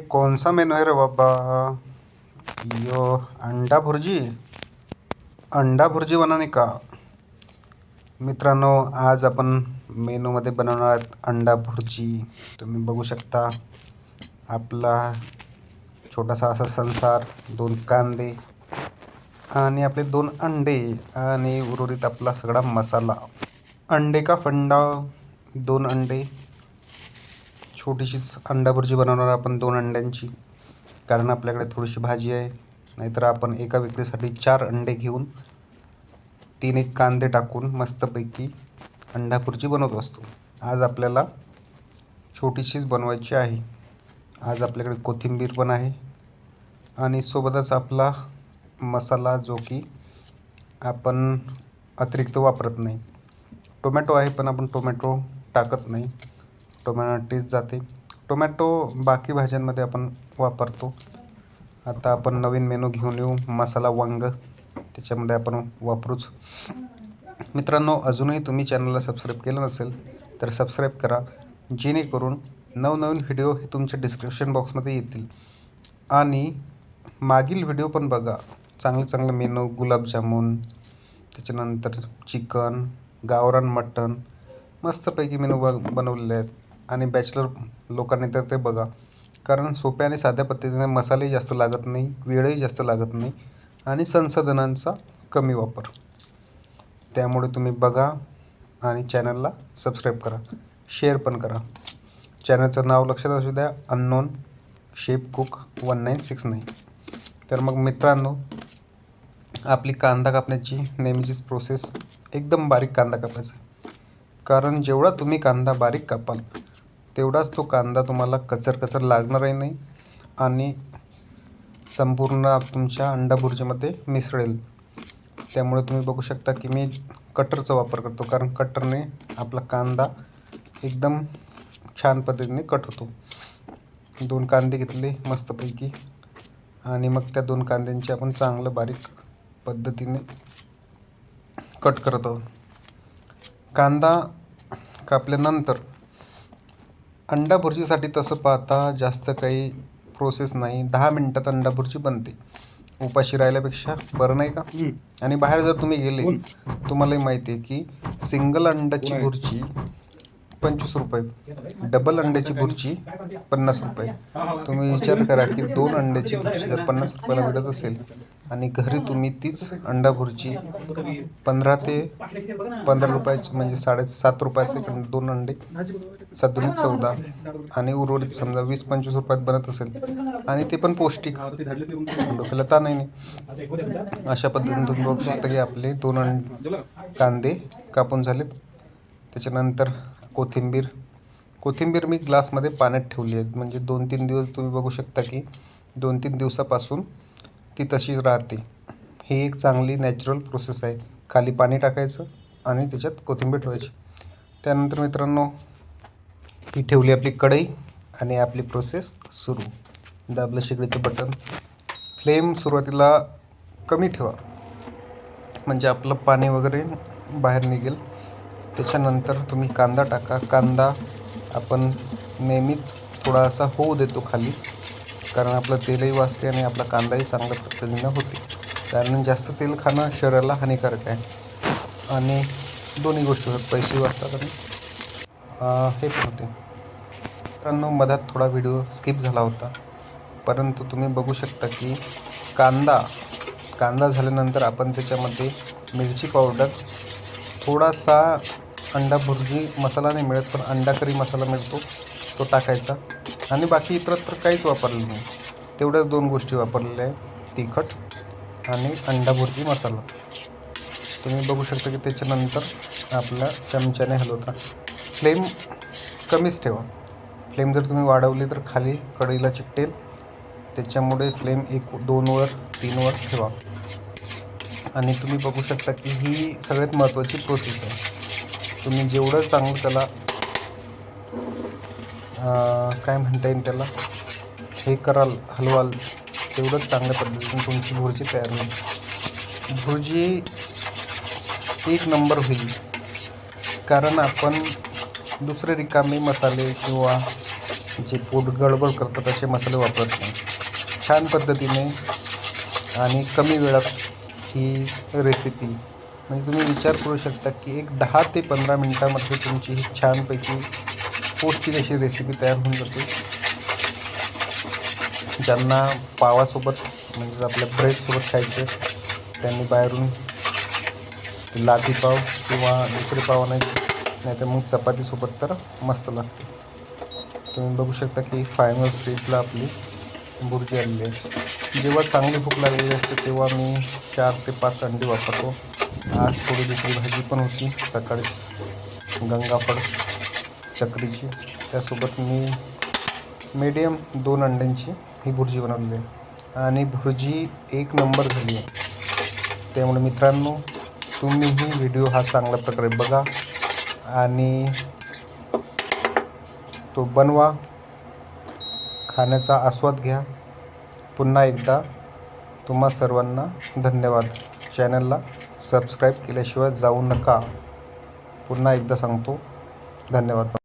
ये कौन सा मेनू है रे बाबा? यो अंडा भुर्जी। अंडा भुर्जी बनाने का। मित्रांनो आज आपण मेनूमध्ये बनवणार आहेत अंडा भुर्जी. तुम्ही बघू शकता आपला छोटासा असा संसार दोन कांदे आणि आपले दोन अंडे आणि उर्वरित आपला सगळा मसाला. अंडे का फंडा? दोन अंडे. छोटीशीच अंडा भुर्जी बनवणार आपण दोन अंड्यांची कारण आपल्याकडे थोडीशी भाजी आहे. नाहीतर आपण एका व्यक्तीसाठी चार अंडे घेऊन तीन एक कांदे टाकून मस्तपैकी अंडा भुर्जी बनवत असतो. आज आपल्याला छोटीशीच बनवायची आहे. आज आपल्याकडे कोथिंबीर पण आहे. आणि सोबतच आपला मसाला जो की आपण अतिरिक्त वापरत नाही. टोमॅटो आहे पण आपण टोमॅटो टाकत नाही. टोमॅटो जाते. टोमॅटो बाकी भाज्यांमध्ये आपण वापरतो. आता आपण नवीन मेनू घेऊन येऊ. मसाला वांग त्याच्यामध्ये आपण वापरूच. मित्रांनो अजूनही तुम्ही चॅनलला सबस्क्राईब केलं नसेल तर सबस्क्राईब करा. जेणेकरून नवनवीन व्हिडिओ हे तुमच्या डिस्क्रिप्शन बॉक्समध्ये येतील. आणि मागील व्हिडिओ पण बघा. चांगले चांगले मेनू गुलाबजामुन त्याच्यानंतर चिकन गावरान मटन मस्तपैकी मेनू ब बनवलेले आहेत. आणि बॅचलर लोकांनी तर ते बघा. कारण सोप्या आणि साध्या पद्धतीने मसालेही जास्त लागत नाही वेळही जास्त लागत नाही आणि संसाधनांचा कमी वापर. त्यामुळे तुम्ही बघा आणि चॅनलला सबस्क्राईब करा. शेअर पण करा. चॅनलचं नाव लक्षात असू द्या. Unknown shape cook one nine six nine तर मग मित्रांनो आपली कांदा कापण्याची नेहमीचीच प्रोसेस एकदम बारीक कांदा कापायचा. कारण जेवढा तुम्ही कांदा बारीक कापाल तेवढाच तो कांदा तुम्हाला कचर कचर लागणारही नाही आणि संपूर्ण तुमच्या अंडा भुर्जीमध्ये मिसळेल. त्यामुळे तुम्ही बघू शकता की मी कटरचा वापर करतो कारण कटरने आपला कांदा एकदम छान पद्धतीने कट होतो. दोन कांदे घेतले मस्तपैकी आणि मग त्या दोन कांद्यांची आपण चांगलं बारीक पद्धतीने कट करत आहोत. कांदा कापल्यानंतर अंडा भुर्जीसाठी तसं पाहता जास्त काही प्रोसेस नाही. दहा मिनटात अंडा भुर्जी बनते. उपाशी राहिल्यापेक्षा बरं नाही का? आणि बाहेर जर तुम्ही गेले तुम्हालाही माहिती आहे की सिंगल अंड्याची भुर्जी पंचवीस रुपये डबल अंड्याची भुर्जी पन्नास रुपये. तुम्ही विचार करा की दोन अंड्याची भुर्जी जर पन्नास रुपयाला मिळत असेल आणि घरी तुम्ही तीच अंडा भुर्जी पंधरा ते पंधरा रुपयाची म्हणजे साडे सात रुपयाचे दोन अंडे सातुनी चौदा आणि उर्वरित समजा वीस पंचवीस रुपयात बनत असेल आणि ते पण पौष्टिक. डोक्याला ताणही नाही. अशा पद्धतीने तुम्ही बघू शकता की आपले दोन अंड कांदे कापून झालेत. त्याच्यानंतर कोथिंबीर. कोथिंबीर मी ग्लासमध्ये पाण्यात ठेवली आहे. म्हणजे दोन तीन दिवस तुम्ही बघू शकता की दोन तीन दिवसापासून ती तशीच राहते. ही एक चांगली नॅचरल प्रोसेस आहे. खाली पाणी टाकायचं आणि त्याच्यात कोथिंबीर ठेवायची. त्यानंतर मित्रांनो ही ठेवली आपली कढई आणि आपली प्रोसेस सुरू. दाबलं शेगडीचं बटन. फ्लेम सुरुवातीला कमी ठेवा. म्हणजे आपलं पाणी वगैरे बाहेर निघेल. त्याच्यानंतर तुम्ही कांदा टाका. कांदा आपण नेहमीच थोडासा होऊ देतो खाली कारण आपलं तेलही वाचते आणि आपला कांदाही चांगल्या पद्धतीनं होते. कारण जास्त तेल खाणं शरीराला हानिकारक आहे. आणि दोन्ही गोष्टी होतात पैसे वाचतात आणि हे पण होते. मित्रांनो मधात थोडा व्हिडिओ स्किप झाला होता. परंतु तुम्ही बघू शकता की कांदा कांदा झाल्यानंतर आपण त्याच्यामध्ये मिरची पावडर थोडासा अंडा भुर्जी मसाला नाही मिळत पण अंडा करी मसाला मिळतो तो टाकायचा. आणि बाकी इतरत्र काहीच वापरलं नाही. तेवढ्याच दोन गोष्टी वापरलेल्या आहेत. तिखट आणि अंडा भुर्जी मसाला. तुम्ही बघू शकता की त्याच्यानंतर आपल्या चमच्याने हलवता. फ्लेम कमीच ठेवा. फ्लेम जर तुम्ही वाढवली तर खाली कढईला चिकटेल. त्याच्यामुळे फ्लेम एक दोनवर तीनवर ठेवा. आणि तुम्ही बघू शकता की ही सगळ्यात महत्त्वाची प्रोसेस आहे. तुम्ही जेवढं चांगलं त्याला काय म्हणता येईल त्याला? हे कराल हलवाल तेवढंच चांगल्या पद्धतीने तुमची भुर्जी तयार होईल. भुर्जी एक नंबर होईल. कारण आपण दुसरे रिकामे मसाले किंवा जे पोट गडबड करतात असे मसाले वापरत नाही. छान पद्धतीने आणि कमी वेळात ही रेसिपी म्हणजे तुम्ही विचार करू शकता की एक दहा ते पंधरा मिनटामध्ये तुमची ही छानपैकी पौष्टिक अशी रेसिपी तयार होऊन जाते. ज्यांना पावासोबत म्हणजे आपल्या ब्रेडसोबत खायचे त्यांनी बाहेरून लादी पाव किंवा दुसरे पाव नाही नाही तर मग चपातीसोबत तर मस्त लागते. तुम्ही बघू शकता की फायनल स्टेजला आपली बुर्जी आणली. जेव्हा चांगली भूक लागलेली असते तेव्हा मी चार ते पाच अंडी वापरतो. आज थोडी दुसरी भाजी पण होती सकाळी गंगाफळ चकरीची त्यासोबत मी मीडियम दोन अंड्यांची ही भुर्जी बनवली आहे. आणि भुर्जी एक नंबर झाली आहे. त्यामुळे मित्रांनो तुम्हीही व्हिडिओ हा चांगल्या प्रकारे बघा आणि तो बनवा. खाण्याचा आस्वाद घ्या. पुन्हा एकदा तुम्हा सर्वांना धन्यवाद. चॅनलला सबस्क्राईब केल्याशिवाय जाऊ नका. पुन्हा एकदा सांगतो. धन्यवाद.